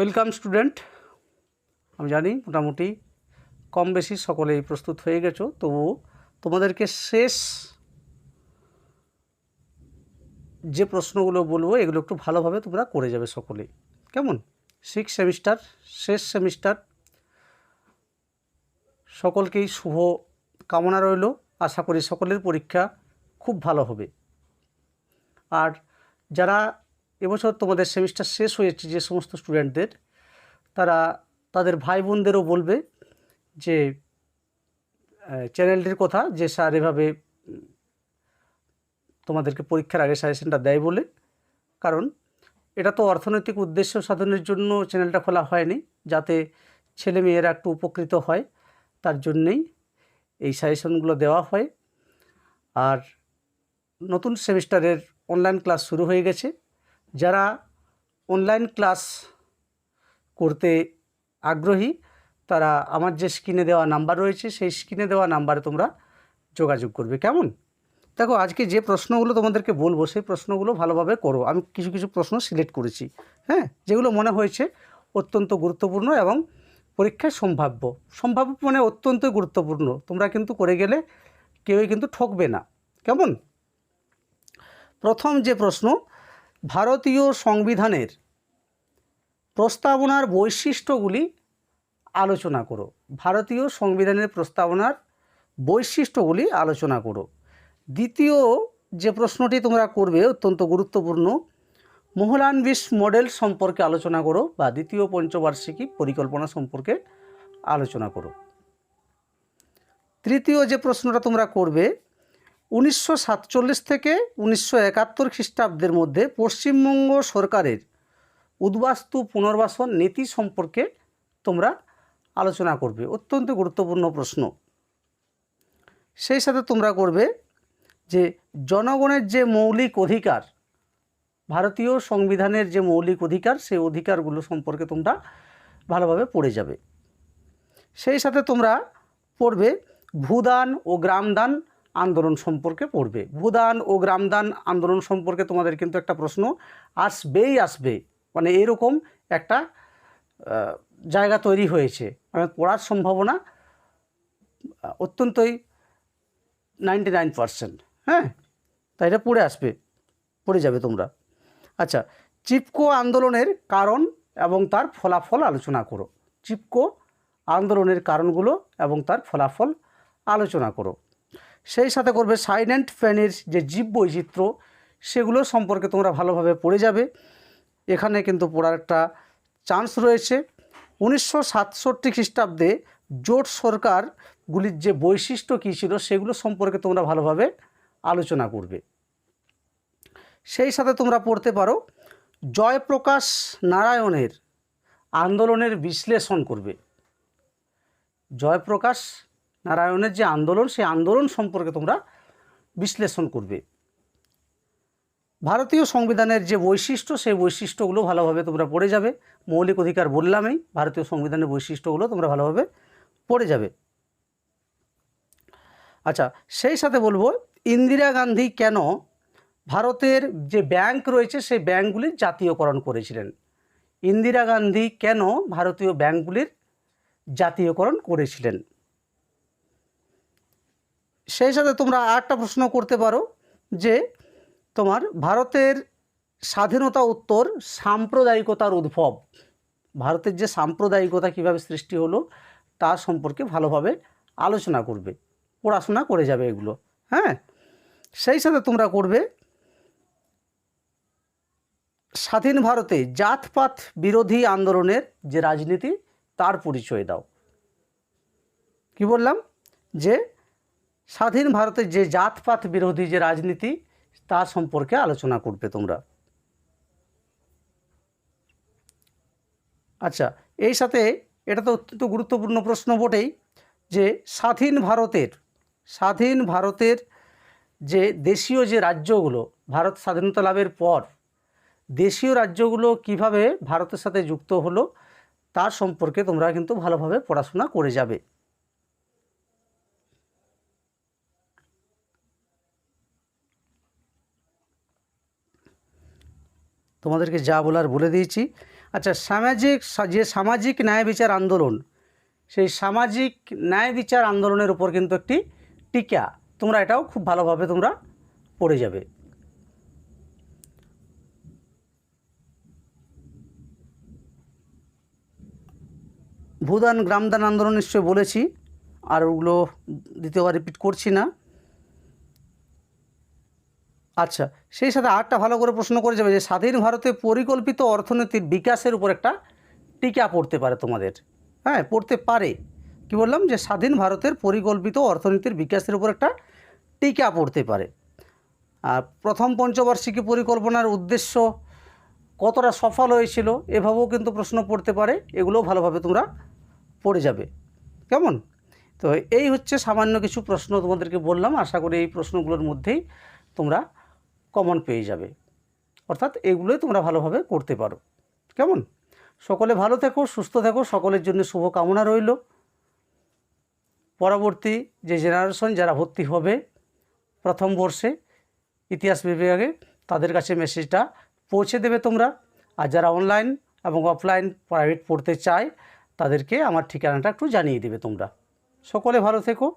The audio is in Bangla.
Welcome student. আমি জানি মোটামুটি কম বেশি সকলেই প্রস্তুত হয়ে গেছো তবু তোমাদেরকে শেষ যে প্রশ্নগুলো বলব, এগুলো একটু ভালোভাবে তোমরা করে যাবে সকলেই। কেমন? সিক্স সেমিস্টার শেষ সেমিস্টার সকলকেই শুভ কামনা রইল। আশা করি সকলের পরীক্ষা খুব ভালো হবে। আর যারা এবছর তোমাদের সেমিস্টার শেষ হয়েছে যে সমস্ত স্টুডেন্টদের তারা তাদের ভাই বোনদেরও বলবে যে চ্যানেলটির কথা যে স্যার এভাবে তোমাদেরকে পরীক্ষার আগে সাজেশনটা দেয় বলে। কারণ এটা তো অর্থনৈতিক উদ্দেশ্য সাধনের জন্য চ্যানেলটা খোলা হয়নি, যাতে ছেলে মেয়েরা একটু উপকৃত হয়, তার জন্যেই এই সাজেশনগুলো দেওয়া হয়। আর নতুন সেমিস্টারের অনলাইন ক্লাস শুরু হয়ে গেছে। যারা অনলাইন ক্লাস করতে আগ্রহী, তারা আমার যে স্ক্রিনে দেওয়া নাম্বার রয়েছে, সেই স্ক্রিনে দেওয়া নাম্বারে তোমরা যোগাযোগ করবে। কেমন? দেখো, আজকে যে প্রশ্নগুলো তোমাদেরকে বলব, সেই প্রশ্নগুলো ভালোভাবে করো। আমি কিছু কিছু প্রশ্ন সিলেক্ট করেছি হ্যাঁ? যেগুলো মনে হয়েছে অত্যন্ত গুরুত্বপূর্ণ এবং পরীক্ষায় সম্ভাব্য। সম্ভাব্য মানে অত্যন্ত গুরুত্বপূর্ণ। তোমরা কিন্তু করে গেলে কেউই কিন্তু ঠকবে না। কেমন? প্রথম যে প্রশ্ন ভারতীয় সংবিধানের প্রস্তাবনার বৈশিষ্ট্যগুলি আলোচনা করো। ভারতীয় সংবিধানের প্রস্তাবনার বৈশিষ্ট্যগুলি আলোচনা করো। দ্বিতীয় যে প্রশ্নটি তোমরা করবে, অত্যন্ত গুরুত্বপূর্ণ মোহলানবিশ মডেল সম্পর্কে আলোচনা করো বা দ্বিতীয় পঞ্চবার্ষিকী পরিকল্পনা সম্পর্কে আলোচনা করো। তৃতীয় যে প্রশ্নটা তোমরা করবে উনিশশো সাতচল্লিশ থেকে উনিশশো একাত্তর খ্রিস্টাব্দের মধ্যে পশ্চিমবঙ্গ সরকারের উদ্বাস্তু পুনর্বাসন নীতি সম্পর্কে তোমরা আলোচনা করবে। অত্যন্ত গুরুত্বপূর্ণ প্রশ্ন। সেই সাথে তোমরা করবে যে জনগণের যে মৌলিক অধিকার, ভারতীয় সংবিধানের যে মৌলিক অধিকার সেই অধিকারগুলো সম্পর্কে তোমরা ভালোভাবে পড়ে যাবে। সেই সাথে তোমরা পড়বে ভূদান ও গ্রামদান আন্দোলন সম্পর্কে পড়বে। ভূদান ও গ্রামদান আন্দোলন সম্পর্কে তোমাদের কিন্তু একটা প্রশ্ন আসবেই আসবে। মানে এরকম একটা জায়গা তৈরি হয়েছে। মানে পড়ার সম্ভাবনা অত্যন্তই নাইনটি নাইন পারসেন্ট। হ্যাঁ? তাই এটা পড়ে আসবে, পড়ে যাবে তোমরা। আচ্ছা চিপকো আন্দোলনের কারণ এবং তার ফলাফল আলোচনা করো। চিপকো আন্দোলনের কারণগুলো এবং তার ফলাফল আলোচনা করো। সেই সাথে করবে সাইলেন্ট ফ্যানের যে জীব বৈচিত্র্য, সেগুলো সম্পর্কে তোমরা ভালোভাবে পড়ে যাবে। এখানে কিন্তু পড়ার একটা চান্স রয়েছে। উনিশশো সাতষট্টি খ্রিস্টাব্দে জোট সরকারগুলির যে বৈশিষ্ট্য কী ছিল, সেগুলো সম্পর্কে তোমরা ভালোভাবে আলোচনা করবে। সেই সাথে তোমরা পড়তে পারো, জয়প্রকাশ নারায়ণের আন্দোলনের বিশ্লেষণ করবে। জয়প্রকাশ নারায়ণের যে আন্দোলন, সেই আন্দোলন সম্পর্কে তোমরা বিশ্লেষণ করবে। ভারতীয় সংবিধানের যে বৈশিষ্ট্য, সেই বৈশিষ্ট্যগুলো ভালোভাবে তোমরা পড়ে যাবে। মৌলিক অধিকার বললামই, ভারতীয় সংবিধানের বৈশিষ্ট্যগুলো তোমরা ভালোভাবে পড়ে যাবে। আচ্ছা সেই সাথে বলব, ইন্দিরা গান্ধী কেন ভারতের যে ব্যাংক রয়েছে, সেই ব্যাংকগুলির জাতীয়করণ করেছিলেন? ইন্দিরা গান্ধী কেন ভারতীয় ব্যাংকগুলির জাতীয়করণ করেছিলেন? সেই সাথে তোমরা আরেকটা প্রশ্ন করতে পারো যে তোমার ভারতের স্বাধীনতা উত্তর সাম্প্রদায়িকতার উদ্ভব। ভারতের যে সাম্প্রদায়িকতা কীভাবে সৃষ্টি হলো, তা সম্পর্কে ভালোভাবে আলোচনা করবে, পড়াশোনা করে যাবে এগুলো হ্যাঁ? সেই সাথে তোমরা করবে, স্বাধীন ভারতে জাতপাত বিরোধী আন্দোলনের যে রাজনীতি, তার পরিচয় দাও। কি বললাম? যে স্বাধীন ভারতের যে জাতপাত বিরোধী যে রাজনীতি তার সম্পর্কে আলোচনা করবে তোমরা। আচ্ছা এই সাথে এটা তো অত্যন্ত গুরুত্বপূর্ণ প্রশ্ন বটেই যে স্বাধীন ভারতের স্বাধীন ভারতের যে দেশীয় যে রাজ্যগুলো, ভারত স্বাধীনতা লাভের পর দেশীয় রাজ্যগুলো কীভাবে ভারতের সাথে যুক্ত হলো তার সম্পর্কে তোমরা কিন্তু ভালোভাবে পড়াশোনা করে যাবে। তোমাদেরকে যা বলার বলে দিয়েছি। আচ্ছা সামাজিক, যে সামাজিক ন্যায় বিচার আন্দোলন, সেই সামাজিক ন্যায় বিচার আন্দোলনের উপর কিন্তু একটি টিকা, তোমরা এটাও খুব ভালোভাবে তোমরা পড়ে যাবে। ভূদান গ্রামদান আন্দোলন নিশ্চয়ই বলেছি, আর ওগুলো দ্বিতীয়বার রিপিট করছি না। আচ্ছা সেই সাথে আরেকটা ভালো করে প্রশ্ন করে যাবে যে স্বাধীন ভারতে পরিকল্পিত অর্থনীতির বিকাশের উপর একটা টিকা পড়তে পারে তোমাদের। হ্যাঁ পড়তে পারে। কি বললাম? যে স্বাধীন ভারতের পরিকল্পিত অর্থনীতির বিকাশের উপর একটা টিকা পড়তে পারে। আর প্রথম পঞ্চবার্ষিকী পরিকল্পনার উদ্দেশ্য কতটা সফল হয়েছিল এভাবেও কিন্তু প্রশ্ন পড়তে পারে। এগুলোও ভালোভাবে তোমরা পড়ে যাবে। কেমন? তো এই হচ্ছে সামান্য কিছু প্রশ্ন তোমাদেরকে বললাম। আশা করি এই প্রশ্নগুলোর মধ্যেই তোমরা কমন পেয়ে যাবে। অর্থাৎ এগুলোই তোমরা ভালোভাবে করতে পারো। কেমন? সকলে ভালো থেকো, সুস্থ থেকো, সকলের জন্য শুভ কামনা রইল। পরবর্তী যে জেনারেশন যারা ভর্তি হবে প্রথম বর্ষে, ইতিহাস বিভাগে, তাদের কাছে মেসেজটা পৌঁছে দেবে তোমরা। আর যারা অনলাইন এবং অফলাইন প্রাইভেট পড়তে চায়, তাদেরকে আমার ঠিকানাটা একটু জানিয়ে দেবে তোমরা। সকলে ভালো থেকো।